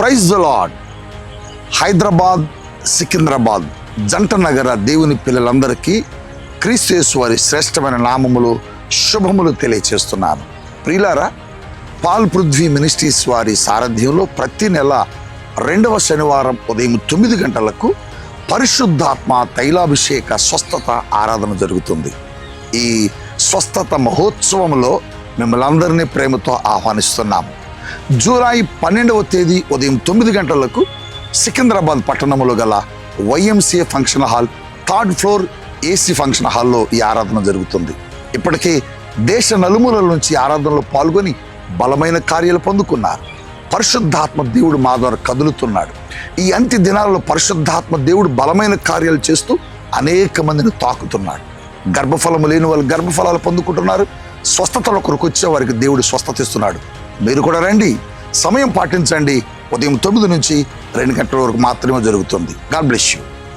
Praise the lord Hyderabad Secunderabad జంట నగర దేవుని పిల్లలందరికీ క్రీస్తు వారి శ్రేష్టమైన నామములు శుభములు తెలియచేస్తున్నాను. ప్రియులారా పాల్ పృథ్వీ మినిస్ట్రీస్ వారి సారథ్యంలో ప్రతి నెల రెండవ శనివారం ఉదయం తొమ్మిది గంటలకు పరిశుద్ధాత్మ తైలాభిషేక స్వస్థత ఆరాధన జరుగుతుంది. ఈ స్వస్థత మహోత్సవంలో మిమ్మల్ని అందరినీ ప్రేమతో ఆహ్వానిస్తున్నాము. జూలై పన్నెండవ తేదీ ఉదయం తొమ్మిది గంటలకు సికింద్రాబాద్ పట్టణంలో గల YMCA function hall third floor AC function హాల్లో ఈ ఆరాధన జరుగుతుంది. ఇప్పటికే దేశ నలుమూలల నుంచి ఆరాధనలో పాల్గొని బలమైన కార్యాలు పొందుకున్నారు. పరిశుద్ధాత్మ దేవుడు మా ద్వారా కదులుతున్నాడు. ఈ అంత్య దినాలలో పరిశుద్ధాత్మ దేవుడు బలమైన కార్యాలు చేస్తూ అనేక మందిని తాకుతున్నాడు. గర్భఫలము లేని వాళ్ళు గర్భఫలాలు పొందుకుంటున్నారు. స్వస్థతల కొరకు వచ్చే వారికి దేవుడు స్వస్థత ఇస్తున్నాడు. మీరు కూడా రండి. సమయం పాటించండి. ఉదయం తొమ్మిది నుంచి రెండు గంటల వరకు మాత్రమే జరుగుతుంది. God bless you.